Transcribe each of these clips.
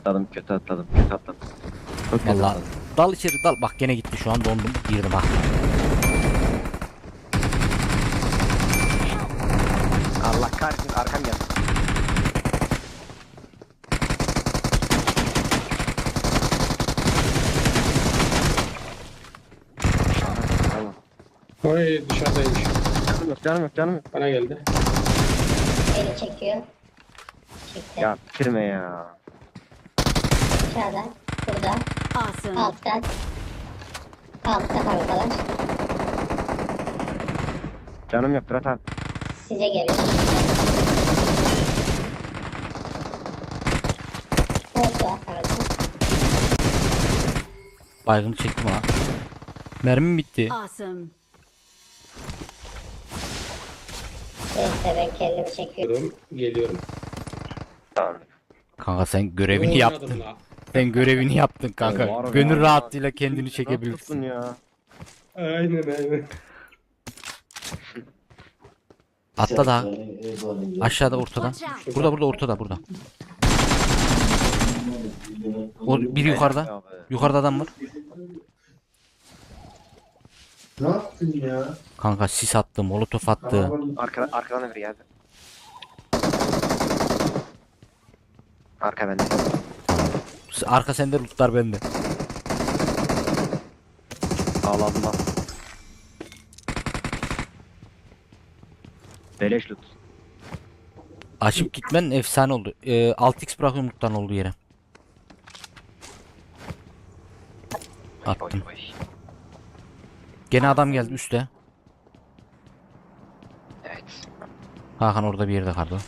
Atladım, kötü atladım, kötü atladım. Çok kötü Vallahi atladım. dal içeri dal. Bak gene gitti şu an dondum. Girdim ha. Allah kahretsin arkam geldi. Tamam. Oy dışarıdaymış. Canım yok, canım yok, canım yok. Bana geldi. Beni çekiyor. Çekti. Ya bitirme ya. Aşağıda. Burada. Awesome. Altta. Altta kankalar. Canım yok Fırat abi. Size geliyor. Kanka. Baygını çektim ha. Mermim bitti. Awesome. Neyse ben kendimi çekiyorum. Geliyorum. Tamam. Kanka sen görevini yaptın. la. Sen görevini yaptın kanka. Var ya, Gönül rahatlığıyla kendini çekebilirsin. ya? Aynen aynen. Atla da aşağıda ortadan. Watch out. Burada burada ortada burada. O biri yukarıda. Yukarıda adam var. Ne yaptın ya? Kanka sis attı, molotof attı. Arka, arkadan da biri geldi. Arka bende. Arka sende lootlar bende. Ağladım lan. Beleş loot. Açıp gitmen efsane oldu. Ee, 6x bırakıyorum loot'tan olduğu yere. Attım. Gene adam geldi üste. Evet. Hakan orada bir yerde kaldı.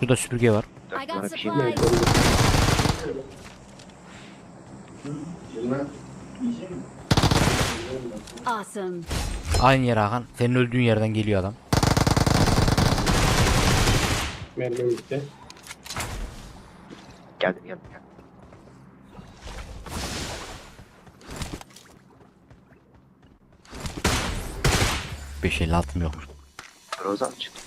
Şurada süpürge var. Dört Awesome. Aynı yer Hakan. Senin öldüğün yerden geliyor adam. Mermim bitti. Geldim geldim geldim. Beş elli altım yokmuş. Rozan çıktı.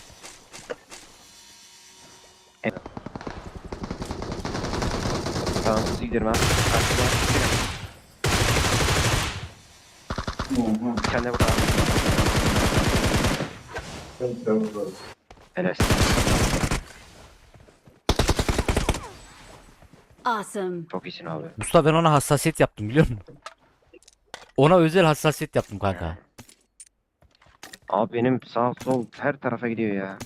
Tamam hızlı giderim abi. Karşıda. Bir tane de burada. Helal. Awesome. Çok iyisin abi. Mustafa ben ona hassasiyet yaptım biliyor musun? Ona özel hassasiyet yaptım kanka. Abi benim sağ sol her tarafa gidiyor ya.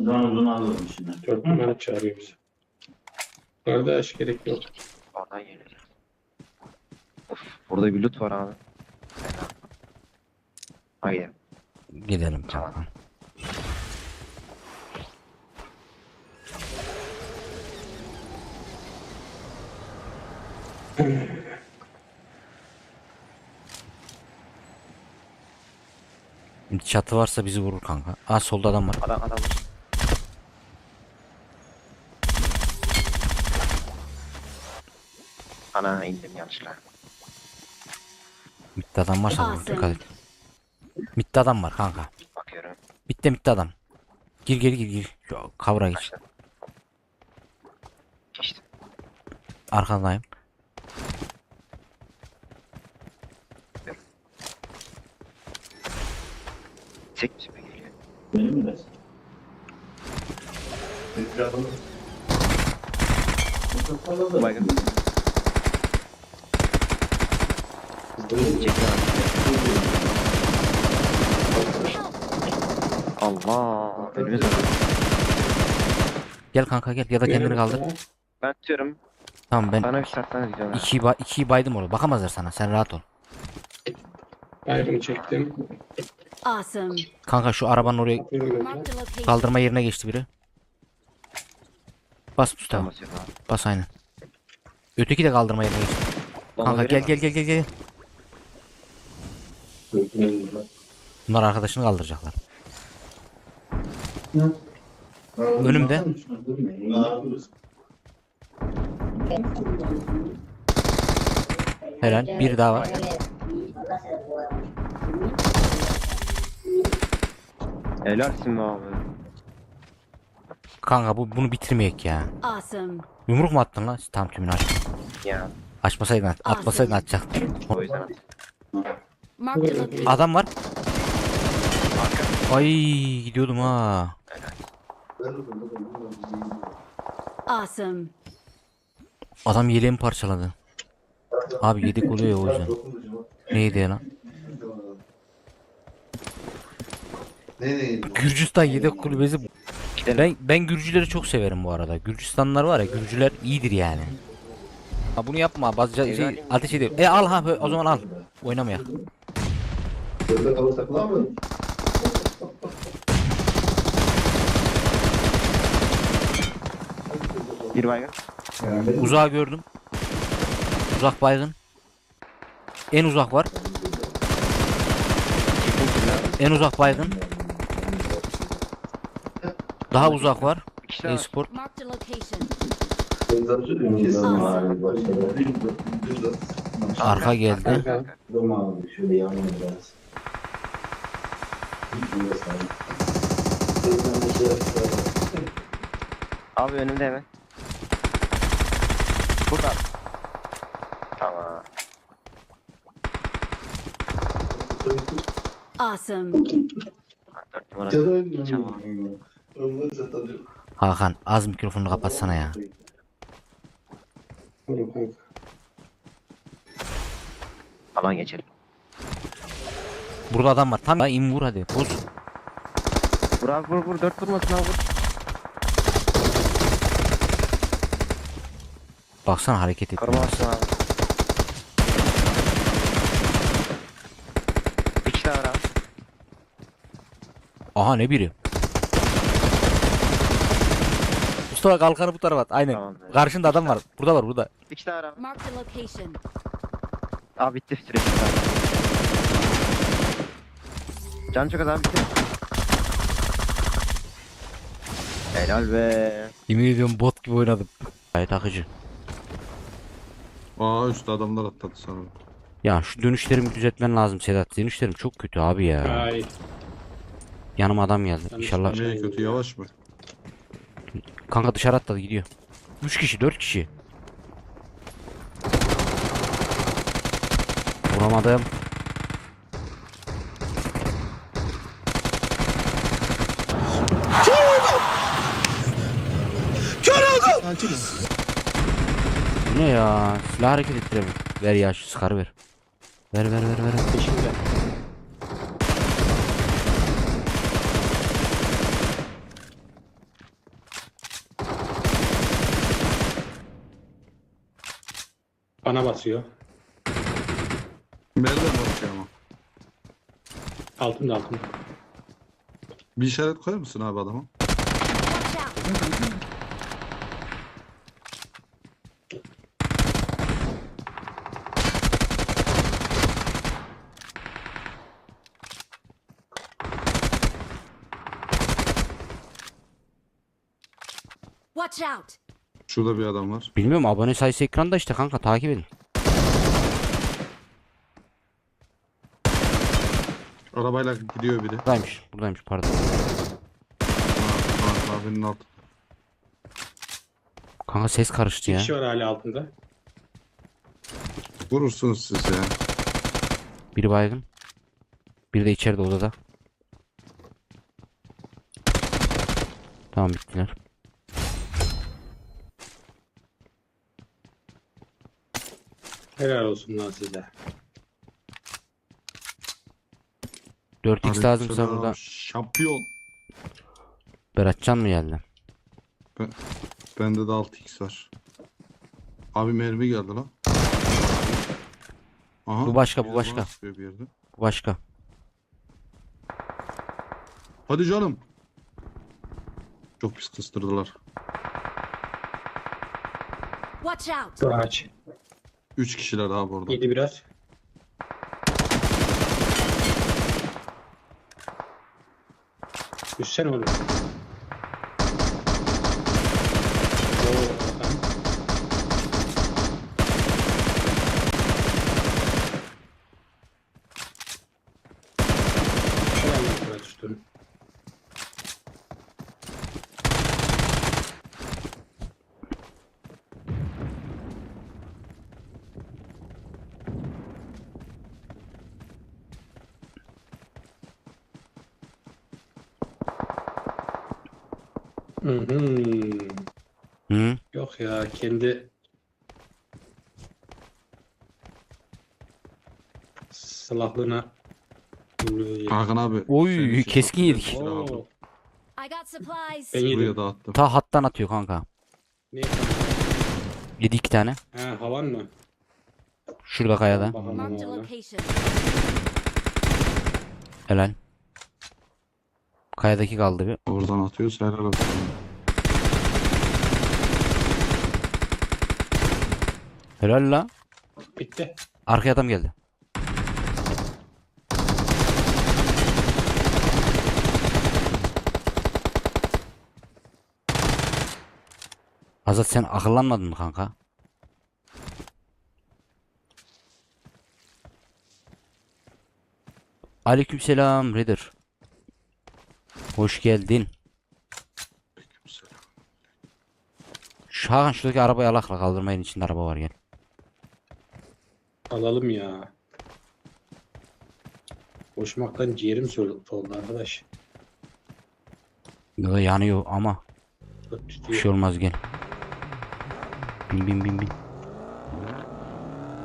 Ben Hamza'nın uzun alırım şimdi. Dört numara çağırıyor bizi. Kardeş gerek yok. Oradan geliyor. Of burada bir loot var abi. Fena. Haydi. Gidelim kanka. Çatı varsa bizi vurur kanka. Aa solda adam var. Adam adam. Ana indim yanlışlıkla. Mitte adam varsa vurur dikkat et. Mitte adam var kanka. Bakıyorum. Mitte mitte adam. Gir gir gir gir. Şu kavra geç. Başladım. Geçtim. Arkandayım. Tek mi süper geliyor? Benim mi dersin? Baygın. Allah. Önümüz var. Gel kanka gel ya da kendini kaldır. Ben tutuyorum. Tamam ben Bana bir satsanız gidiyorlar. ikiyi, ba ikiyi baydım orada. Bakamazlar sana. Sen rahat ol. Ayrımı çektim. Awesome. Kanka şu arabanın oraya Buyurun Marked önce. a location. kaldırma yerine geçti biri. Bas Mustafa. Tamam basıyorum abi. Bas aynen. Öteki de kaldırma yerine geçti. Bomba Kanka gel gel gel gel gel. Bunlar arkadaşını kaldıracaklar. Önümde. Helal. Bir daha var. Helalsin abi. Kanka bu bunu bitirmeyek ya. Awesome. Yumruk mu attın lan? Tam tümünü aç. Ya Açmasaydın at. Atmasaydın atacaktın. o yüzden location. Adam var. Ay gidiyordum ha. Awesome. Adam yeleğimi parçaladı. Abi yedek oluyor ya o yüzden. Neydi ya lan? Gürcistan yedek kulübesi. Ben ben Gürcüleri çok severim bu arada. Gürcistanlılar var ya Gürcüler iyidir yani. Ha bunu yapma. Bazı şey, ateş ediyor. E al ha o zaman al. Oynamayak. Bir baygın. Uzağı gördüm. Uzak baygın. En uzak var. En uzak baygın. Daha uzak var. E-sport. Marked a location. Arka geldi. Kanka. Şöyle yanına biraz. Abi önümde hemen. Burada. Tamam. Awesome. Hakan az mikrofonunu kapatsana ya. Oğlum kanka. Alan geçelim. Burada adam var. Tam in vur hadi. Vur abi vur vur. Dört vurmasın abi vur. Baksana hareket et. Koruma basın abi. Kişi daha var abi. Aha ne biri? Mustafa kalkanı bu tarafa at. Aynen. Tamam. Karşında adam var. Burada var burada. Kişi daha var abi. Marked a location. Abi bitti süresi. Can çok az abi bitti. Helal be. Yemin ediyorum bot gibi oynadım. Gayet akıcı. Aa üstte adamlar atladı sanırım. Ya şu dönüşlerimi düzeltmen lazım Sedat. Dönüşlerim çok kötü abi ya. Ay. Yanıma adam geldi. İnşallah. Neye kötü yavaş mı? Kanka dışarı atladı gidiyor. 3 kişi 4 kişi. Vuramadım. Bu ne ya? Silah hareket ettiremiyor. Ver ya şu sıkarı ver. Ver ver ver ver. Peşimde. Bana basıyor. Nereden bakıyor ama? Altımda altımda. Bir işaret koyar mısın abi adama? Watch out. Watch out. Şurada bir adam var. Bilmiyorum abone sayısı ekranda işte kanka takip edin. Arabayla gidiyor biri. Buradaymış buradaymış pardon. Abinin altı. Kanka ses karıştı Bir ya. kişi var hala altında. Vurursunuz siz ya. Biri baygın. Biri de içeride odada. Tamam bittiler. Helal olsun lan size. 4x lazımsa Aleykümselam, burada. Şampiyon. Beratcan mı geldi? Bende de 6x var. Abi mermi geldi lan. Aha, Bu başka, bu biri başka. sıkıyor Bir yerde. Bu başka. Hadi canım. Çok pis kıstırdılar. Watch out. Şu ağaç. 3 kişiler abi orada. Yedi biraz. Düşsene oğlum. Hı hı. Hı? Yok ya kendi silahlığına. Hakan abi. Oy, keskin yedik. güzel silah aldım. Oo, I got supplies. ben Buraya yedim. da attım. Ta hattan atıyor kanka. Ne? Yedi iki tane. Ha havan mı? Şurada kayada. Bakalım Marked a ona. location. Helal. Kayadaki kaldı bir. Oradan atıyoruz helal olsun. Helal la. Bitti. Arkaya adam geldi. Azat sen akıllanmadın mı kanka? Aleykümselam Reader. Hoş geldin. Şu Hakan şuradaki arabayı alakla kaldırmayın içinde araba var gel. Alalım ya. Koşmaktan ciğerim sol- soldu arkadaş. Yo, yanıyor ama Çok bir tutuyor. şey olmaz gel. Bin bin bin bin.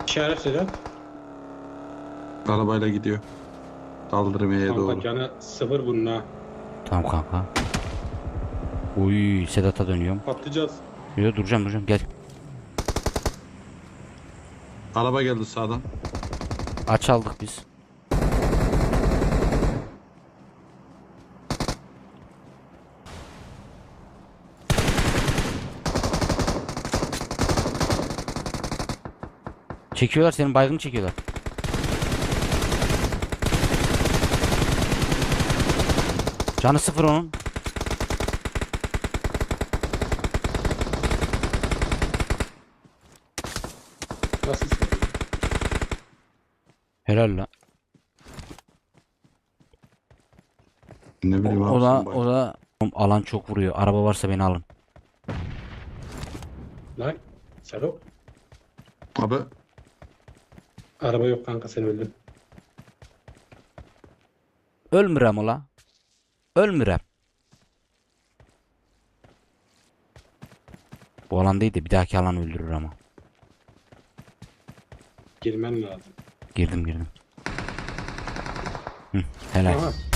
İşaret Sedat. Arabayla gidiyor. Kaldırmaya Kanka doğru. canı sıfır bunun ha. Tamam kanka. Uy Sedat'a dönüyorum. Patlayacağız. Yo duracağım duracağım gel. Araba geldi sağdan. Aç aldık biz. Çekiyorlar senin baygını çekiyorlar. Canı sıfır onun. Nasıl sıfır? Helal la. Ne bileyim abi. O da sen o da Oğlum, alan çok vuruyor. Araba varsa beni alın. Lan Serap. Abi Araba yok kanka sen öldün. Ölmürem ula. Ölmürem. Bu alan değil de bir dahaki alan öldürür ama. Girmen lazım. Girdim girdim. Hı, helal. Aha